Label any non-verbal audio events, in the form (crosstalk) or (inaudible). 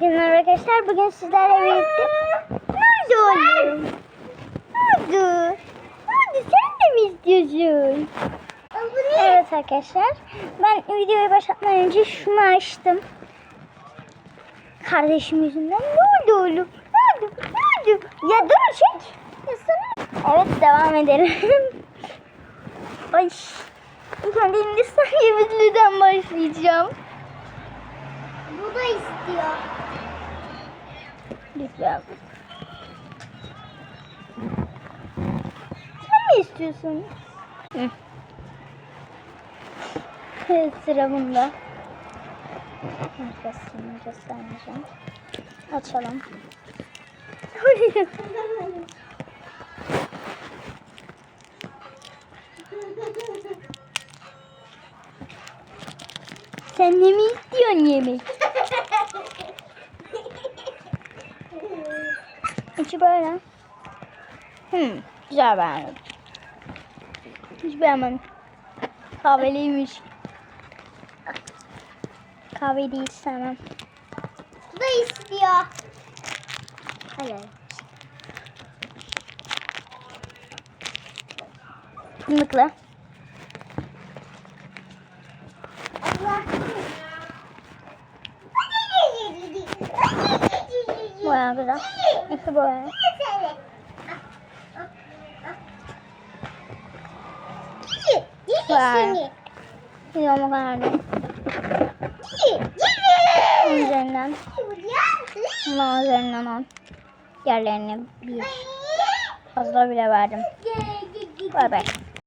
Merhaba arkadaşlar. Bugün sizlerle birlikte ne oldu oğlum? Ne oldu? Ne oldu? Sen de mi istiyorsun? Evet arkadaşlar. Ben videoyu başlatmadan önce şunu açtım. Kardeşim yüzünden ne oldu oğlum? Ne oldu? Ne oldu? Ya dur çek. Ya sana... Evet devam edelim. (laughs) Ay. İlk önce Hindistan başlayacağım. Bu da istiyor. Lütfen. Sen mi istiyorsun? Hı. Evet, Sıra bunda. Arkasını göstermeyeceğim. Açalım. (laughs) Sen ne mi istiyorsun yemek? (laughs) İçi böyle. Hmm, güzel beğendim. Hiç beğenmedim. Kahveliymiş. Kahve değil sevmem. Bu da istiyor. Hayır. Fındıklı. Bayağı güzel. De o kadar değil. Onun üzerinden. Bunun üzerinden on. Diğerlerine bir. Fazla bile verdim. Bay bay.